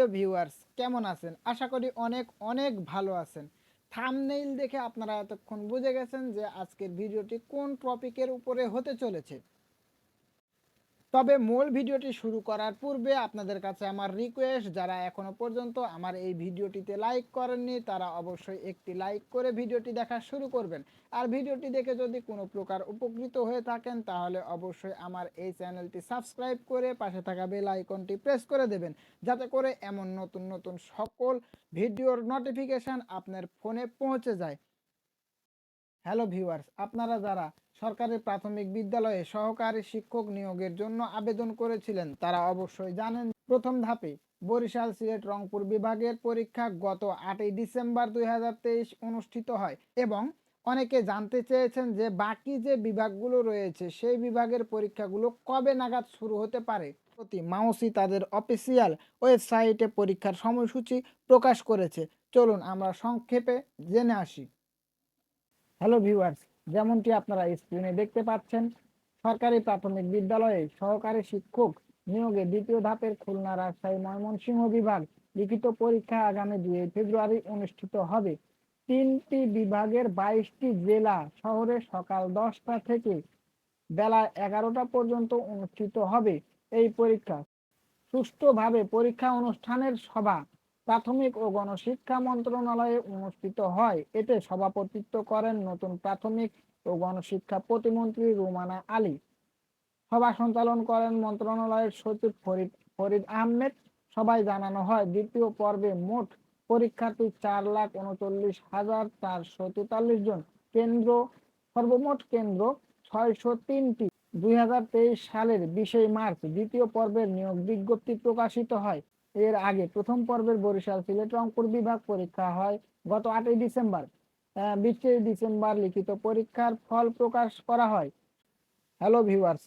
সুপ্রিয় ভিউয়ার্স কেমন আছেন? আশা করি অনেক অনেক ভালো আছেন। থামনেইল দেখে আপনারা এতক্ষণ বুঝে গেছেন যে আজকের ভিডিওটি কোন টপিকের উপরে হতে চলেছে। তবে মূল ভিডিওটি শুরু করার পূর্বে আপনাদের কাছে আমার রিকোয়েস্ট যারা এখনও পর্যন্ত আমার এই ভিডিওটিতে লাইক করেননি, তারা অবশ্যই একটি লাইক করে ভিডিওটি দেখা শুরু করবেন। আর ভিডিওটি দেখে যদি কোনো প্রকার উপকৃত হয়ে থাকেন, তাহলে অবশ্যই আমার এই চ্যানেলটি সাবস্ক্রাইব করে পাশে থাকা বেল আইকনটি প্রেস করে দেবেন। যাতে করে এমন নতুন নতুন সকল ভিডিওর নোটিফিকেশান আপনার ফোনে পৌঁছে যায়। হ্যালো ভিউয়ার্স আপনারা যারা সরকারি প্রাথমিক বিদ্যালয়ে সহকারী শিক্ষক নিয়োগের জন্য আবেদন করেছিলেন। তারা অবশ্যই জানেন, প্রথম ধাপে বরিশাল সিলেট রংপুর বিভাগের পরীক্ষা গত আটই ডিসেম্বর দুই অনুষ্ঠিত হয় এবং অনেকে জানতে চেয়েছেন যে বাকি যে বিভাগগুলো রয়েছে, সেই বিভাগের পরীক্ষাগুলো কবে নাগাদ শুরু হতে পারে। প্রতি মাউসি তাদের অফিসিয়াল ওয়েবসাইটে পরীক্ষার সময়সূচি প্রকাশ করেছে। চলুন আমরা সংক্ষেপে জেনে আসি। হ্যালো ভিউয়ার্স যেমনটি আপনারা স্ক্রিনে দেখতে পাচ্ছেন, সরকারি প্রাথমিক বিদ্যালয়ে সহকারী শিক্ষক নিয়োগে দ্বিতীয় ধাপের খুলনা রাজশাহী ময়মনসিংহ বিভাগ লিখিত পরীক্ষা আগামী দুই ফেব্রুয়ারি অনুষ্ঠিত হবে। তিনটি বিভাগের বাইশটি জেলা শহরে সকাল দশটা থেকে বেলা এগারোটা পর্যন্ত অনুষ্ঠিত হবে এই পরীক্ষা। সুষ্ঠুভাবে পরীক্ষা অনুষ্ঠানের সভা প্রাথমিক ও গণশিক্ষা মন্ত্রণালয়ে অনুষ্ঠিত হয়। এতে সভাপতিত্ব করেন নতুন প্রাথমিক ও গণশিক্ষা প্রতিমন্ত্রী রুমানা আলী। সভা সঞ্চালন করেন মন্ত্রণালয়ের সচিব ফরিদ ফরিদ আহমেদ। সবাই জানানো হয়, দ্বিতীয় পর্বে মোট পরীক্ষার্থী চার লাখ উনচল্লিশ হাজার চারশো তেতাল্লিশ জন। কেন্দ্র, সর্বমোট কেন্দ্র ছয়শো তিনটি। দুই হাজার তেইশ সালের বিশে মার্চ দ্বিতীয় পর্বের নিয়োগ বিজ্ঞপ্তি প্রকাশিত হয়। এর আগে প্রথম পর্বের বরিশাল সিলেট রংপুর বিভাগ পরীক্ষা হয় গত আটই ডিসেম্বর। বিশে ডিসেম্বর লিখিত পরীক্ষার ফল প্রকাশ করা হয়। হ্যালো ভিউয়ার্স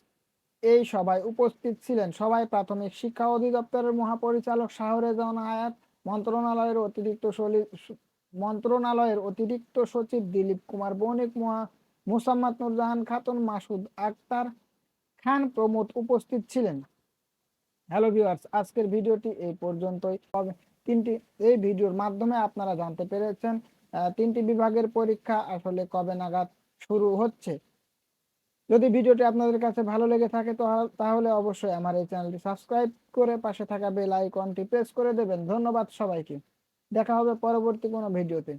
এই সভায় উপস্থিত ছিলেন সবাই প্রাথমিক শিক্ষা অধিদপ্তরের মহাপরিচালক শাহরেজান আয়াত, মন্ত্রণালয়ের অতিরিক্ত মন্ত্রণালয়ের অতিরিক্ত সচিব দিলীপ কুমার, বণিক মুসাম্মদ নুরজাহান খাতুন, মাসুদ আক্তার খান প্রমোদ উপস্থিত ছিলেন। হ্যালো ভিউয়ার্স আজকের ভিডিওটি এই পর্যন্তই। তিনটি, এই ভিডিওর মাধ্যমে আপনারা জানতে পেরেছেন তিনটি বিভাগের পরীক্ষা আসলে কবে নাগাদ শুরু হচ্ছে। যদি ভিডিওটি আপনাদের কাছে ভালো লেগে থাকে তাহলে অবশ্যই আমার এই চ্যানেলটি সাবস্ক্রাইব করে পাশে থাকা বেল আইকনটি প্রেস করে দেবেন। ধন্যবাদ সবাইকে। দেখা হবে পরবর্তী কোনো ভিডিওতে।